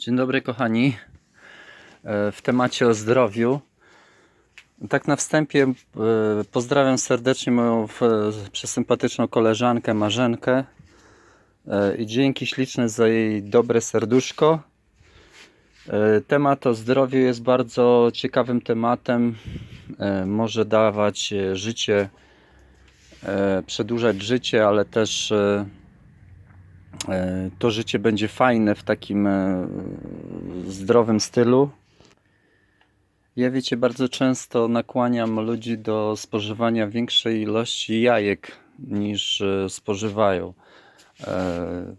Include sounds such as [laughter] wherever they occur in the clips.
Dzień dobry kochani. E, W temacie o zdrowiu. Tak na wstępie e, pozdrawiam serdecznie moją e, przesympatyczną koleżankę Marzenkę i dzięki śliczne za jej dobre serduszko. Temat o zdrowiu jest bardzo ciekawym tematem. Może dawać życie, przedłużać życie, ale też to życie będzie fajne w takim e, zdrowym stylu. Ja wiecie, bardzo często nakłaniam ludzi do spożywania większej ilości jajek niż e, spożywają. E,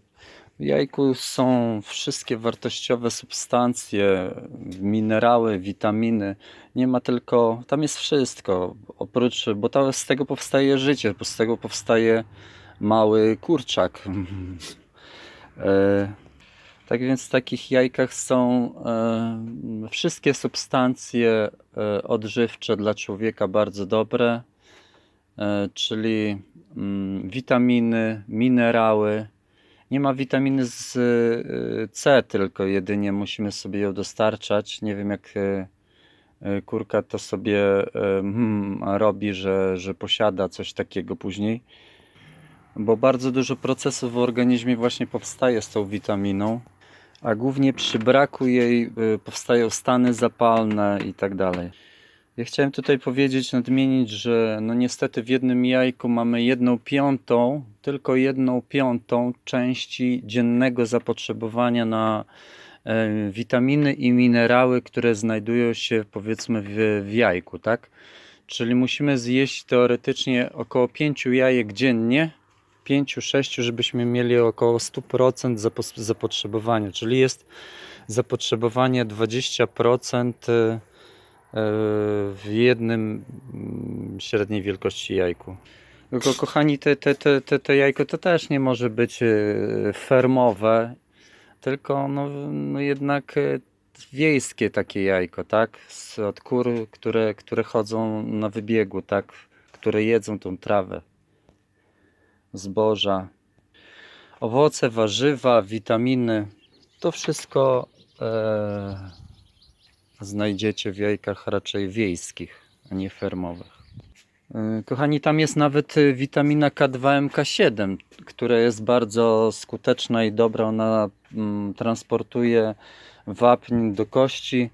W jajku są wszystkie wartościowe substancje, minerały, witaminy. Nie ma tylko, tam jest wszystko. Oprócz, bo z tego powstaje życie, bo z tego powstaje mały kurczak. [laughs] E, Tak więc w takich jajkach są e, wszystkie substancje e, odżywcze dla człowieka bardzo dobre, czyli mm, witaminy, minerały. Nie ma witaminy z C, tylko jedynie musimy sobie ją dostarczać. Nie wiem jak kurka to sobie hmm, robi, że, że posiada coś takiego później. Bo bardzo dużo procesów w organizmie właśnie powstaje z tą witaminą a głównie przy braku jej y, powstają stany zapalne i tak dalej. Ja chciałem tutaj powiedzieć, nadmienić, że no niestety w jednym jajku mamy jedną piątą, tylko jedną piątą części dziennego zapotrzebowania na e, witaminy i minerały, które znajdują się powiedzmy w, w jajku, tak? Czyli musimy zjeść teoretycznie około 5 jajek dziennie, 5-6, żebyśmy mieli około 100% zapos- zapotrzebowania, czyli jest zapotrzebowanie 20% y, w jednym mm, średniej wielkości jajku. Tylko kochani, te, te, te, te, te jajko to też nie może być y, fermowe, tylko no, no jednak y, wiejskie takie jajko, tak? Od kur, które, które chodzą na wybiegu, tak? Które jedzą tą trawę zboża, owoce, warzywa, witaminy. To wszystko e, znajdziecie w jajkach raczej wiejskich, a nie fermowych. E, Kochani, tam jest nawet e, witamina K2 MK7, która jest bardzo skuteczna i dobra. Ona mm, transportuje wapń do kości,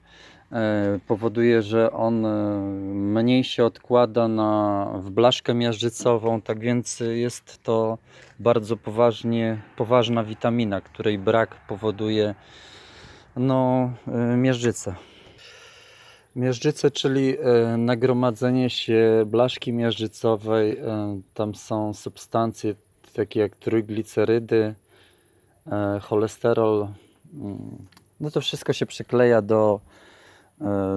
powoduje, że on e, mniej się odkłada na, w blaszkę miażdżycową, tak więc jest to bardzo poważnie, poważna witamina, której brak powoduje no, e, miażdżycę. Miażdżycę, czyli e, nagromadzenie się blaszki miażdżycowej. E, tam są substancje takie jak trójglicerydy, e, cholesterol. Mm, No to wszystko się przykleja do, e,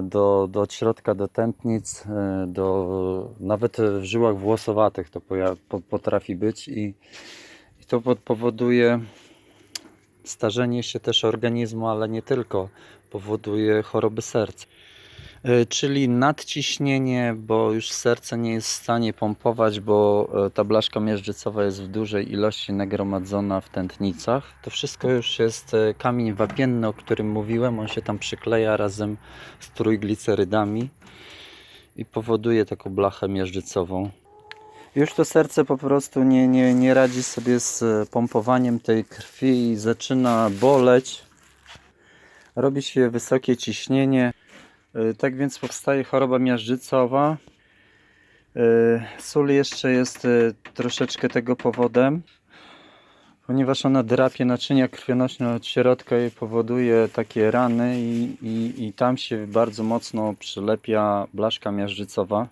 do, do środka, do tętnic, e, do, nawet w żyłach włosowatych to potrafi być i, i to po- powoduje starzenie się też organizmu, ale nie tylko, powoduje choroby serca. E, Czyli nadciśnienie, bo już serce nie jest w stanie pompować, bo e, ta blaszka miażdżycowa jest w dużej ilości nagromadzona w tętnicach. To wszystko już jest e, kamień wapienny, o którym mówiłem. On się tam przykleja razem z trójglicerydami i powoduje taką blachę miażdżycową. Już to serce po prostu nie, nie, nie radzi sobie z pompowaniem tej krwi i zaczyna boleć. Robi się wysokie ciśnienie. Y, Tak więc powstaje choroba miażdżycowa. Y, Sól jeszcze jest y, troszeczkę tego powodem, ponieważ ona drapie naczynia krwionośne od środka i powoduje takie rany i, i, i tam się bardzo mocno przylepia blaszka miażdżycowa.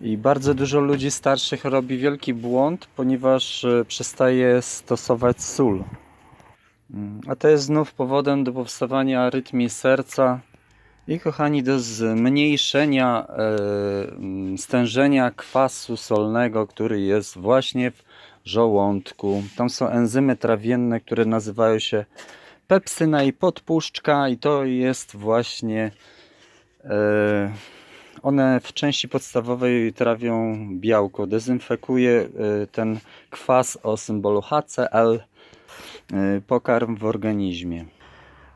I bardzo dużo ludzi starszych robi wielki błąd, ponieważ przestaje stosować sól. Mm, A to jest znów powodem do powstawania arytmii serca, i kochani, do zmniejszenia e, stężenia kwasu solnego, który jest właśnie w żołądku. Tam są enzymy trawienne, które nazywają się pepsyna i podpuszczka i to jest właśnie e, one w części podstawowej trawią białko, dezynfekuje e, ten kwas o symbolu HCl, pokarm w organizmie.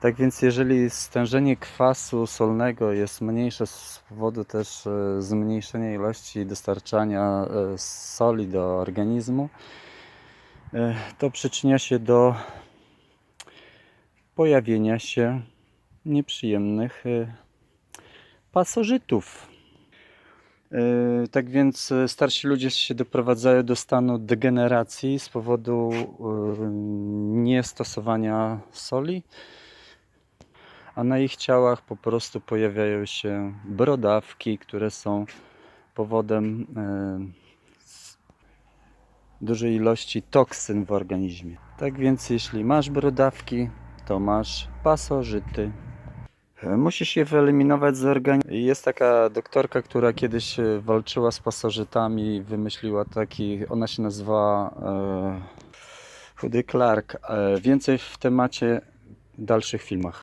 Tak więc jeżeli stężenie kwasu solnego jest mniejsze z powodu też e, zmniejszenia ilości dostarczania e, soli do organizmu, e, to przyczynia się do pojawienia się nieprzyjemnych pasożytów. Tak więc starsi ludzie się doprowadzają do stanu degeneracji z powodu niestosowania soli, a na ich ciałach po prostu pojawiają się brodawki, które są powodem e, dużej ilości toksyn w organizmie. Tak więc jeśli masz brodawki, to masz pasożyty. E, Musisz je wyeliminować z organizmu. Jest taka doktorka, która kiedyś e, walczyła z pasożytami, wymyśliła taki, ona się nazywa e, Chudy Clark. E, więcej w temacie w dalszych filmach.